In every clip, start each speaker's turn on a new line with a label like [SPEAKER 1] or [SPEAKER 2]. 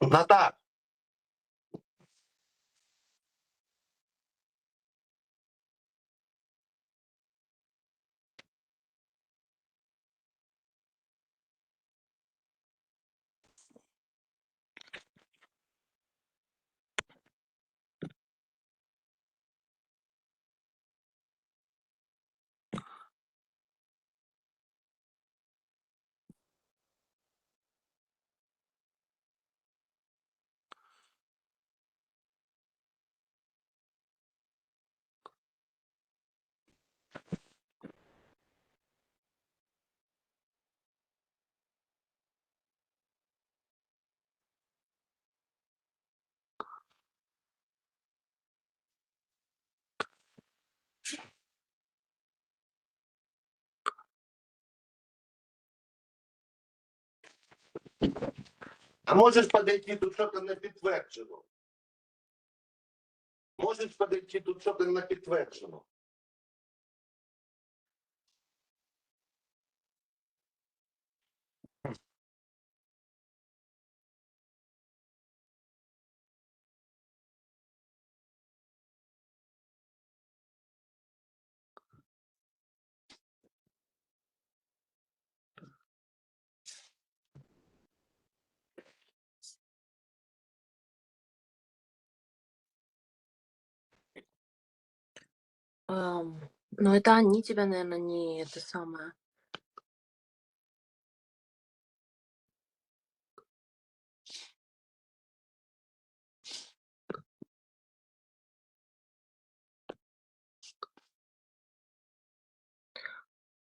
[SPEAKER 1] Natália а можеш подойти тут что-то не підтверджено? Можеш подойти тут что-то не підтверджено?
[SPEAKER 2] Ну, это они тебя, наверное, не это самое.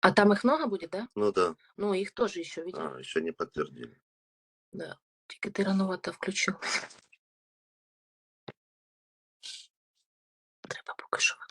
[SPEAKER 2] А там их много будет, да?
[SPEAKER 1] Ну да.
[SPEAKER 2] Ну, их тоже еще, видимо.
[SPEAKER 1] А, еще не подтвердили.
[SPEAKER 2] Да. Тільки ти рановато включив. Треба поки що.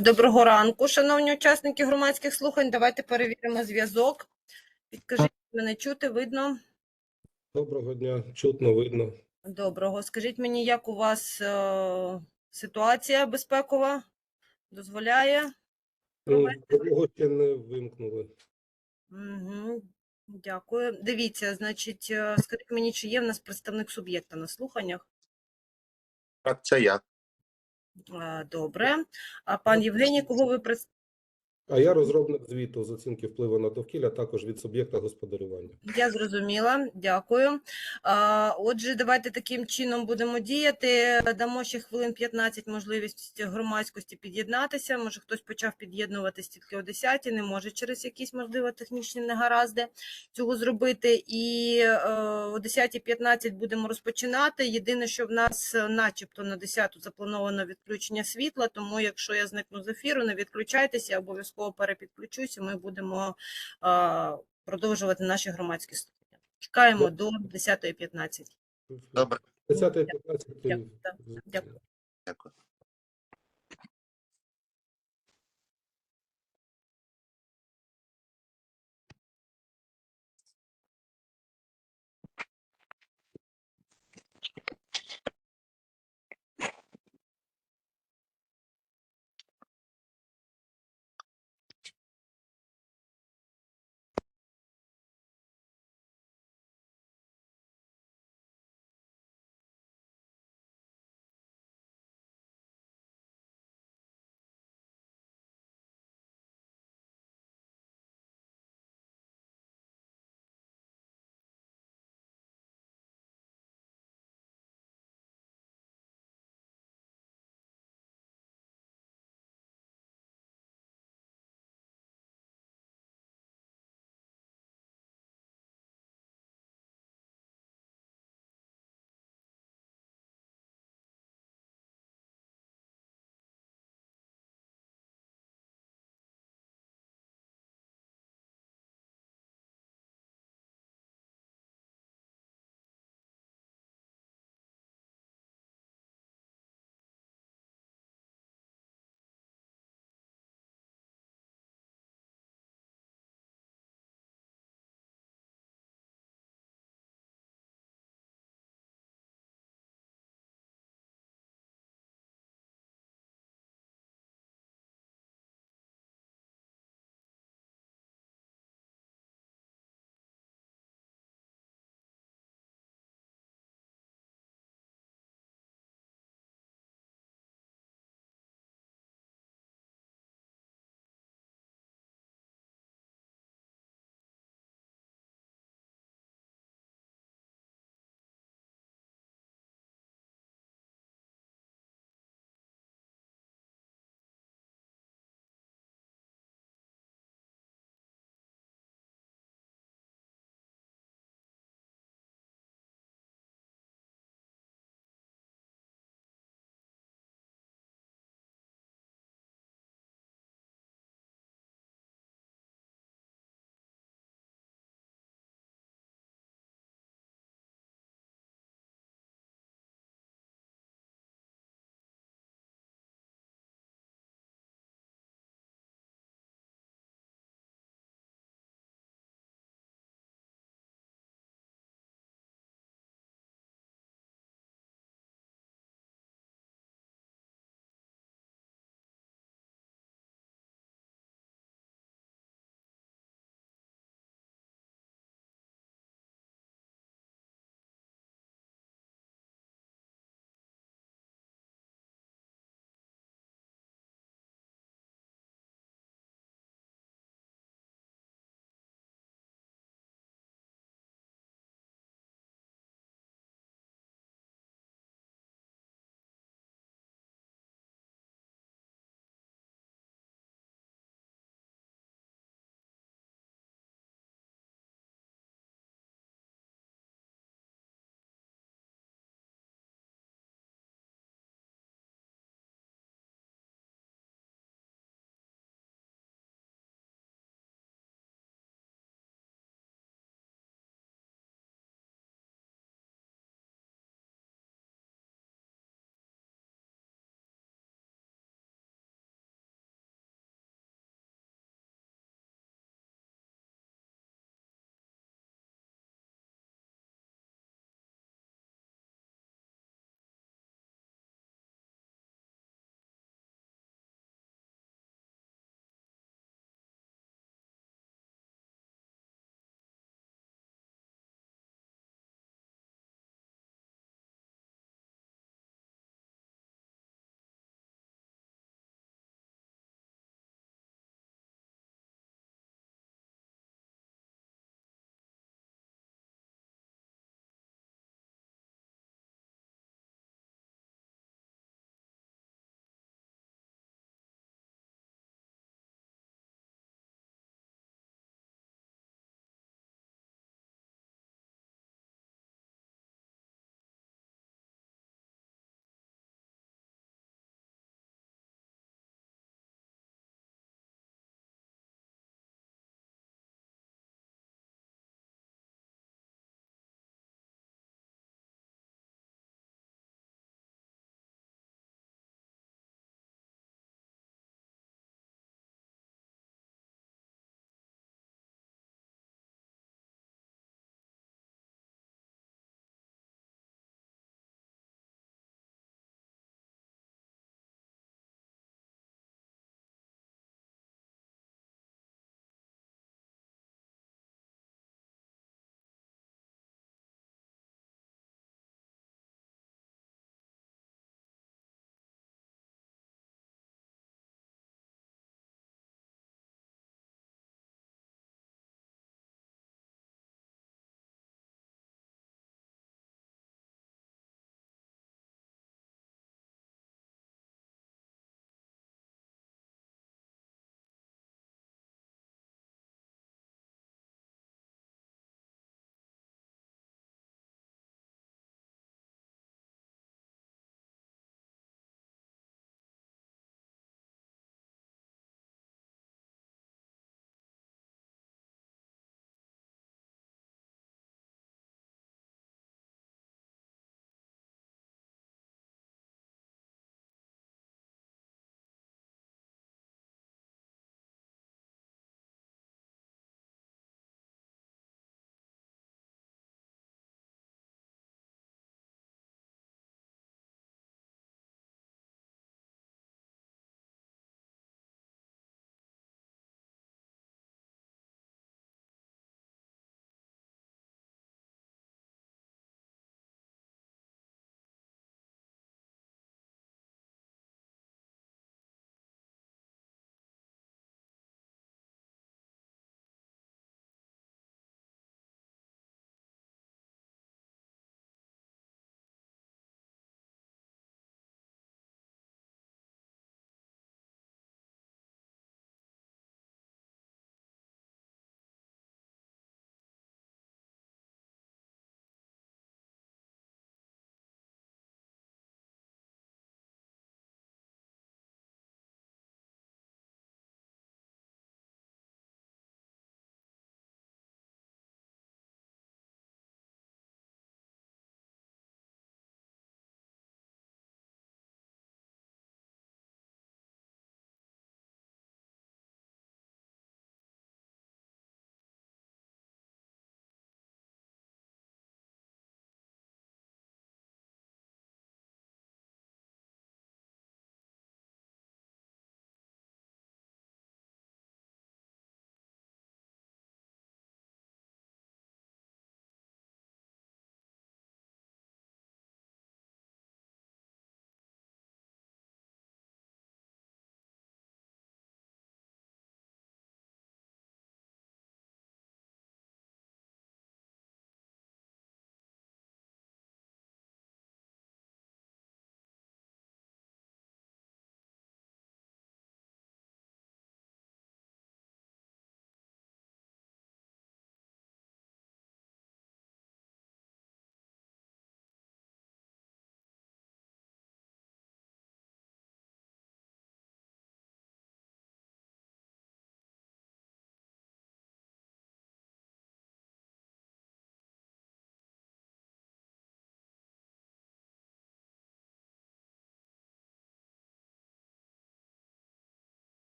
[SPEAKER 3] Доброго ранку, шановні учасники громадських слухань. Давайте перевіримо зв'язок. Підкажіть, мене чути, видно?
[SPEAKER 4] Доброго дня, чутно, видно.
[SPEAKER 3] Доброго. Скажіть мені, як у вас е, ситуація безпекова дозволяє?
[SPEAKER 4] Ну, ще не вимкнули.
[SPEAKER 3] Угу. Дякую. Дивіться, значить, е, скажіть мені, чи є в нас представник суб'єкта на слуханнях?
[SPEAKER 1] Так, це я.
[SPEAKER 3] Добре. А пан Євгеній, кого ви?
[SPEAKER 4] А я розробник звіту з оцінки впливу на довкілля, також від суб'єкта господарювання.
[SPEAKER 3] Я зрозуміла, дякую. Отже, давайте таким чином будемо діяти. Дамо ще хвилин 15 можливість громадськості під'єднатися. Може, хтось почав під'єднуватись тільки о 10 не може через якісь, можливо, технічні негаразди цього зробити. І е, о 10.15 будемо розпочинати. Єдине, що в нас е, начебто на 10 заплановано відключення світла, тому якщо я зникну з ефіру, не відключайтеся, я обов'язково і Ми будемо е, продовжувати наші громадські слухання. Чекаємо до 10.15.
[SPEAKER 1] Добре,
[SPEAKER 4] 10-15.
[SPEAKER 3] Дякую, дякую.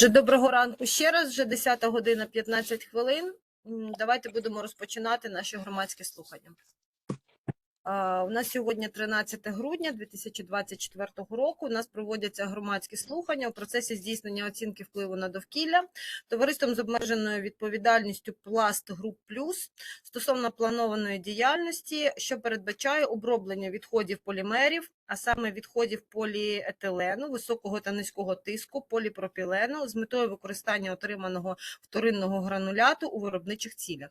[SPEAKER 3] Отже, доброго ранку ще раз. Вже 10 година 15 хвилин. Давайте будемо розпочинати наші громадські слухання. У нас сьогодні 13 грудня 2024 року. У нас проводяться громадські слухання у процесі здійснення оцінки впливу на довкілля товариством з обмеженою відповідальністю Пласт Груп Плюс стосовно планованої діяльності, що передбачає оброблення відходів полімерів, а саме відходів поліетилену, високого та низького тиску, поліпропілену з метою використання отриманого вторинного грануляту у виробничих цілях.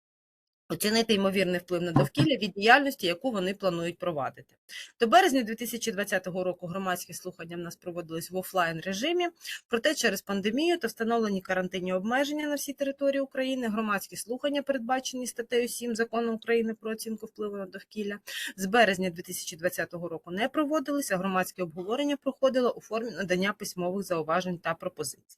[SPEAKER 3] оцінити ймовірний вплив на довкілля від діяльності, яку вони планують провадити. До березня 2020 року громадські слухання в нас проводились в офлайн режимі. Проте через пандемію та встановлені карантинні обмеження на всій території України громадські слухання, передбачені статтею 7 закону України про оцінку впливу на довкілля, з березня 2020 року не проводилися. Громадське обговорення проходило у формі надання письмових зауважень та пропозицій.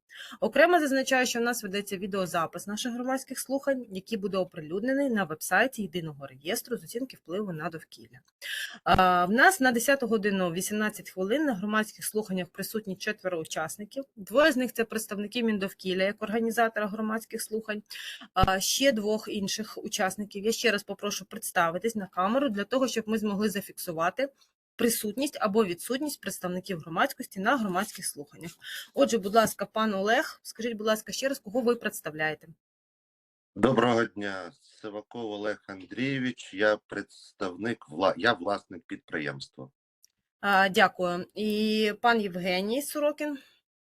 [SPEAKER 3] Окремо зазначаю, що в нас ведеться відеозапис наших громадських слухань, який буде оприлюднений на вебсайті єдиного реєстру з оцінки впливу на довкілля. В нас на 10 годину 18 хвилин на громадських слуханнях присутні четверо учасників. Двоє з них це представники Міндовкілля як організатора громадських слухань. Ще двох інших учасників я ще раз попрошу представитись на камеру для того, щоб ми змогли зафіксувати присутність або відсутність представників громадськості на громадських слуханнях. Отже, будь ласка, пан Олег, скажіть, будь ласка, ще раз, кого ви представляєте?
[SPEAKER 1] Доброго дня, Сиваков Олег Андрійович. Я представник вла... я власник підприємства.
[SPEAKER 3] А, Дякую. І пан Євгеній Сорокін.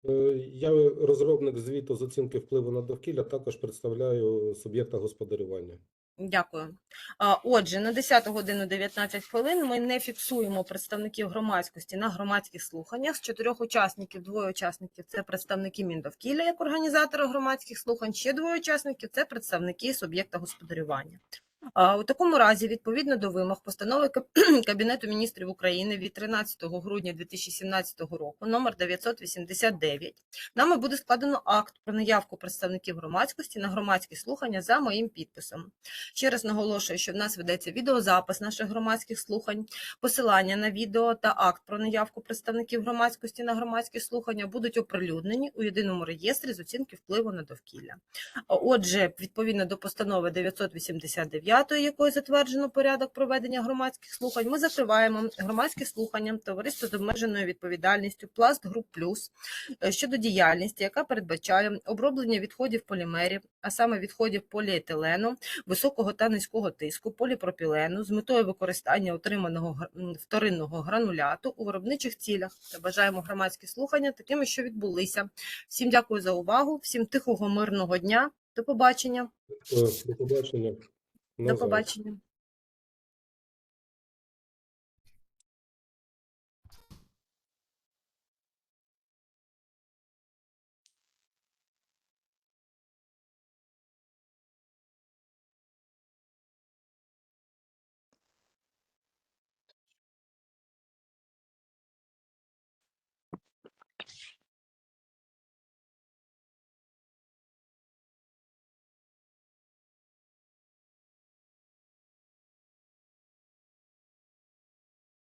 [SPEAKER 4] Е, Я розробник звіту з оцінки впливу на довкілля, також представляю суб'єкта господарювання.
[SPEAKER 3] Дякую. Отже, на 10 годину 19 хвилин ми не фіксуємо представників громадськості на громадських слуханнях. З чотирьох учасників, двоє учасників це представники Міндовкілля як організатора громадських слухань, ще двоє учасників це представники суб'єкта господарювання. У такому разі, відповідно до вимог постанови Кабінету міністрів України від 13 грудня 2017 року, номер 989, нами буде складено акт про наявку представників громадськості на громадські слухання за моїм підписом. Ще раз наголошую, що в нас ведеться відеозапис наших громадських слухань, посилання на відео та акт про наявку представників громадськості на громадські слухання будуть оприлюднені у єдиному реєстрі з оцінки впливу на довкілля. Отже, відповідно до постанови 989, якою затверджено порядок проведення громадських слухань, ми закриваємо громадські слухання товариства з обмеженою відповідальністю Пласт Груп Плюс щодо діяльності, яка передбачає оброблення відходів полімерів, а саме відходів поліетилену, високого та низького тиску, поліпропілену з метою використання отриманого вторинного грануляту у виробничих цілях. Бажаємо громадські слухання такими, що відбулися. Всім дякую за увагу, всім тихого мирного дня. До побачення.
[SPEAKER 4] До побачення.
[SPEAKER 3] До побачення.